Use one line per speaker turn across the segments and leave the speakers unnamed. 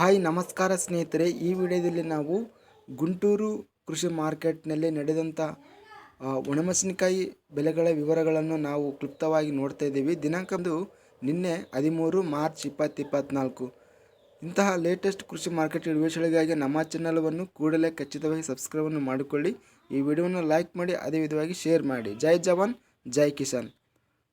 Hi, ನಮಸ್ಕಾರ ಸ್ನೇಹಿತರೆ. ಈ ವಿಡಿಯೋದಲ್ಲಿ ನಾವು ಗುಂಟೂರು ಕೃಷಿ ಮಾರ್ಕೆಟ್ನಲ್ಲಿ ನಡೆದಂಥ ಒಣಮೆಣಸಿನಕಾಯಿ ಬೆಲೆಗಳ ವಿವರಗಳನ್ನು ನಾವು ಕ್ಲುಪ್ತವಾಗಿ ನೋಡ್ತಾ ಇದ್ದೀವಿ. ದಿನಾಂಕದ್ದು ನಿನ್ನೆ ಹದಿಮೂರು ಮಾರ್ಚ್ ಇಪ್ಪತ್ತು ಇಪ್ಪತ್ತ್ನಾಲ್ಕು ಇಂತಹ ಲೇಟೆಸ್ಟ್ ಕೃಷಿ ಮಾರ್ಕೆಟ್ ವಿಡಿಯೋಗಳಿಗಾಗಿ ನಮ್ಮ ಚಾನಲನ್ನು ಕೂಡಲೇ ಖಚಿತವಾಗಿ ಸಬ್ಸ್ಕ್ರೈಬನ್ನು ಮಾಡಿಕೊಳ್ಳಿ. ಈ ವಿಡಿಯೋವನ್ನು ಲೈಕ್ ಮಾಡಿ, ಅದೇ ವಿಧವಾಗಿ ಶೇರ್ ಮಾಡಿ. ಜೈ ಜವಾನ್, ಜೈ ಕಿಸಾನ್.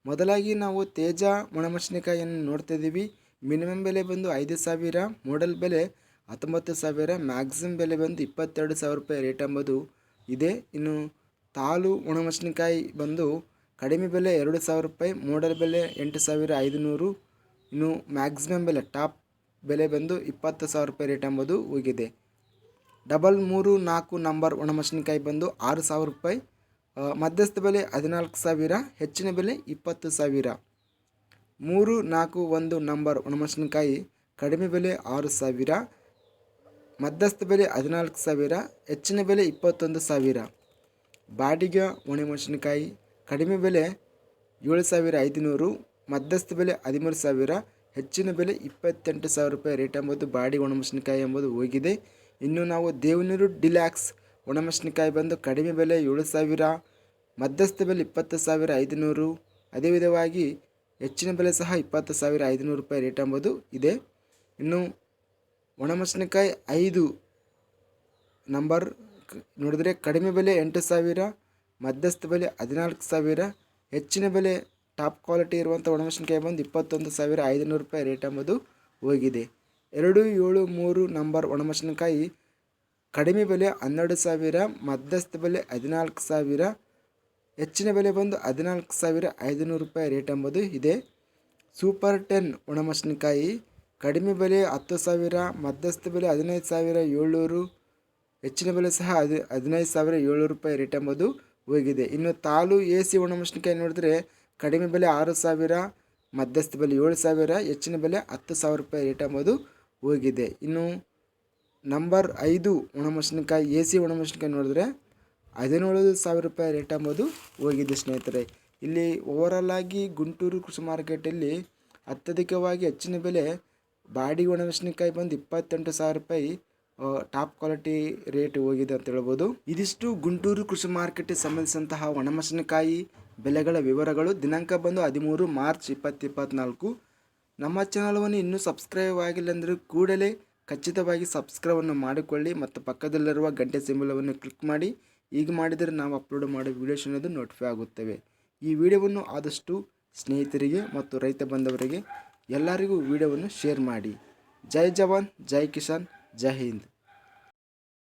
ಮೊದಲಾಗಿ ನಾವು ತೇಜ ಒಣಮೆಣಸಿನಕಾಯಿಯನ್ನು ನೋಡ್ತಾ ಇದ್ದೀವಿ. ಮಿನಿಮಮ್ ಬೆಲೆ ಬಂದು ಐದು ಸಾವಿರ ಮೋಡಲ್ ಬೆಲೆ ಹತ್ತೊಂಬತ್ತು ಸಾವಿರ ಮ್ಯಾಕ್ಸಿಮಮ್ ಬೆಲೆ ಬಂದು ಇಪ್ಪತ್ತೆರಡು ಸಾವಿರ ರೂಪಾಯಿ ರೇಟ್ ಎಂಬುದು ಇದೆ. ಇನ್ನು ತಾಲು ಒಣಮೆಣಸಿನಕಾಯಿ ಬಂದು ಕಡಿಮೆ ಬೆಲೆ ಎರಡು ಸಾವಿರ ರೂಪಾಯಿ ಮೋಡಲ್ ಬೆಲೆ ಎಂಟು ಸಾವಿರ ಐದುನೂರು, ಇನ್ನು ಮ್ಯಾಕ್ಸಿಮಮ್ ಬೆಲೆ ಟಾಪ್ ಬೆಲೆ ಬಂದು ಇಪ್ಪತ್ತು ಸಾವಿರ ರೂಪಾಯಿ ರೇಟ್ ಎಂಬುದು ಹೋಗಿದೆ ಡಬಲ್ ಮೂರು ನಾಲ್ಕು ನಂಬರ್ ಒಣಮೆಣಸಿನಕಾಯಿ ಬಂದು ಆರು ಸಾವಿರ ರೂಪಾಯಿ ಮಧ್ಯಸ್ಥ ಬೆಲೆ ಹದಿನಾಲ್ಕು ಸಾವಿರ, ಹೆಚ್ಚಿನ ಬೆಲೆ ಇಪ್ಪತ್ತು ಸಾವಿರ. ಮೂರು ನಾಲ್ಕು ಒಂದು ನಂಬರ್ ಒಣಮೆಣಸಿನಕಾಯಿ ಕಡಿಮೆ ಬೆಲೆ ಆರು ಸಾವಿರ, ಮಧ್ಯಸ್ಥ ಬೆಲೆ ಹದಿನಾಲ್ಕು ಸಾವಿರ, ಹೆಚ್ಚಿನ ಬೆಲೆ ಇಪ್ಪತ್ತೊಂದು ಸಾವಿರ. ಬಾಡಿಗೆ ಒಣಮೆಣಸಿನಕಾಯಿ ಕಡಿಮೆ ಬೆಲೆ ಏಳು ಸಾವಿರ ಐದುನೂರು, ಮಧ್ಯಸ್ಥ ಬೆಲೆ ಹದಿಮೂರು ಸಾವಿರ, ಹೆಚ್ಚಿನ ಬೆಲೆ ಇಪ್ಪತ್ತೆಂಟು ಸಾವಿರ ರೂಪಾಯಿ ರೇಟ್ ಎಂಬುದು ಬಾಡಿ ಒಣಮೆಣಸಿನಕಾಯಿ ಎಂಬುದು ಹೋಗಿದೆ. ಇನ್ನು ನಾವು ದೇವನೂರು ಡಿಲ್ಯಾಕ್ಸ್ ಒಣಮೆಣಸಿನಕಾಯಿ ಬಂದು ಕಡಿಮೆ ಬೆಲೆ ಏಳು ಸಾವಿರ, ಮಧ್ಯಸ್ಥ ಬೆಲೆ ಇಪ್ಪತ್ತು ಸಾವಿರ ಐದುನೂರು. ಅದೇ ವಿಧವಾಗಿ ಹೆಚ್ಚಿನ ಬೆಲೆ ಸಹ ಇಪ್ಪತ್ತು ಸಾವಿರ ಐದುನೂರು ರೂಪಾಯಿ ರೇಟ್ ಎಂಬುದು ಇದೆ. ಇನ್ನು ಒಣಮೆಣಸಿನಕಾಯಿ ಐದು ನಂಬರ್ ನೋಡಿದರೆ ಕಡಿಮೆ ಬೆಲೆ ಎಂಟು ಸಾವಿರ, ಮಧ್ಯಸ್ಥ ಬೆಲೆ ಹದಿನಾಲ್ಕು ಸಾವಿರ, ಹೆಚ್ಚಿನ ಬೆಲೆ ಟಾಪ್ ಕ್ವಾಲಿಟಿ ಇರುವಂಥ ಒಣಮೆಣಸಿನಕಾಯಿ ಬಂದು ಇಪ್ಪತ್ತೊಂದು ಸಾವಿರ ಐದುನೂರು ರೂಪಾಯಿ ರೇಟ್ ಎಂಬುದು ಹೋಗಿದೆ. ಎರಡು, ಏಳು, ಮೂರು ನಂಬರ್ ಒಣಮೆಣಸಿನಕಾಯಿ ಕಡಿಮೆ ಬೆಲೆ ಹನ್ನೆರಡು ಸಾವಿರ, ಮಧ್ಯಸ್ಥ ಬೆಲೆ ಹದಿನಾಲ್ಕು ಸಾವಿರ ಹೆಚ್ಚಿನ ಬೆಲೆ ಬಂದು ಹದಿನಾಲ್ಕು ಸಾವಿರ ಐದುನೂರು ರೂಪಾಯಿ ರೇಟ್ ಎಂಬುದು ಇದೆ. ಸೂಪರ್ ಟೆನ್ ಒಣಮೆಣಸಿನಕಾಯಿ ಕಡಿಮೆ ಬೆಲೆ ಹತ್ತು ಸಾವಿರ, ಮಧ್ಯಸ್ಥ ಬೆಲೆ ಹದಿನೈದು ಸಾವಿರ ಏಳ್ನೂರು, ಹೆಚ್ಚಿನ ಬೆಲೆ ಸಹ ಹದಿ, ಹದಿನೈದು ಸಾವಿರ ಏಳ್ನೂರು ರೂಪಾಯಿ ರೇಟ್ ಎಂಬುದು ಹೋಗಿದೆ. ಇನ್ನು ತಾಲು ಎ ಸಿ ಒಣಮೆಣಸಿನಕಾಯಿ ನೋಡಿದ್ರೆ ಕಡಿಮೆ ಬೆಲೆ ಆರು ಸಾವಿರ, ಮಧ್ಯಸ್ಥ ಬೆಲೆ ಏಳು ಸಾವಿರ, ಹೆಚ್ಚಿನ ಬೆಲೆ ಹತ್ತು ಸಾವಿರ ರೂಪಾಯಿ ರೇಟ್ ಎಂಬುದು ಹೋಗಿದೆ. ಇನ್ನು ನಂಬರ್ ಐದು ಒಣಮೆಣಸಿನಕಾಯಿ ಎ ಸಿ ಒಣಮೆಣಸಿನಕಾಯಿ ನೋಡಿದ್ರೆ ಹದಿನೇಳು ಸಾವಿರ ರೂಪಾಯಿ ರೇಟ್ ಅಂಬೋದು ಹೋಗಿದೆ ಸ್ನೇಹಿತರೆ. ಇಲ್ಲಿ ಓವರಾಲ್ ಆಗಿ ಗುಂಟೂರು ಕೃಷಿ ಮಾರ್ಕೆಟಲ್ಲಿ ಅತ್ಯಧಿಕವಾಗಿ ಹೆಚ್ಚಿನ ಬೆಲೆ ಬಾಡಿ ಒಣಮೆಣಸಿನಕಾಯಿ ಬಂದು ಇಪ್ಪತ್ತೆಂಟು ಸಾವಿರ ರೂಪಾಯಿ ಟಾಪ್ ಕ್ವಾಲಿಟಿ ರೇಟ್ ಹೋಗಿದೆ ಅಂತ ಹೇಳ್ಬೋದು. ಇದಿಷ್ಟು ಗುಂಟೂರು ಕೃಷಿ ಮಾರ್ಕೆಟ್ಗೆ ಸಂಬಂಧಿಸಿದಂತಹ ಒಣಮೆಣಸಿನಕಾಯಿ ಬೆಲೆಗಳ ವಿವರಗಳು. ದಿನಾಂಕ ಬಂದು ಹದಿಮೂರು ಮಾರ್ಚ್ ಇಪ್ಪತ್ತು ಇಪ್ಪತ್ತ್ನಾಲ್ಕು ನಮ್ಮ ಚಾನಲ್ವನ್ನು ಇನ್ನೂ ಸಬ್ಸ್ಕ್ರೈಬ್ ಆಗಿಲ್ಲ ಅಂದರೆ ಕೂಡಲೇ ಖಚಿತವಾಗಿ ಸಬ್ಸ್ಕ್ರೈಬನ್ನು ಮಾಡಿಕೊಳ್ಳಿ ಮತ್ತು ಪಕ್ಕದಲ್ಲಿರುವ ಗಂಟೆ ಸಿಂಬಲವನ್ನು ಕ್ಲಿಕ್ ಮಾಡಿ. ಈಗ ಮಾಡಿದರೆ ನಾವು ಅಪ್ಲೋಡ್ ಮಾಡೋ ವೀಡಿಯೋಸ್ ಅನ್ನೋದು ನೋಟಿಫೈ ಆಗುತ್ತವೆ. ಈ ವಿಡಿಯೋವನ್ನು ಆದಷ್ಟು ಸ್ನೇಹಿತರಿಗೆ ಮತ್ತು ರೈತ ಬಂದವರಿಗೆ ಎಲ್ಲರಿಗೂ ವಿಡಿಯೋವನ್ನು ಶೇರ್ ಮಾಡಿ. ಜೈ ಜವಾನ್, ಜೈ ಕಿಸಾನ್, ಜೈ ಹಿಂದ್.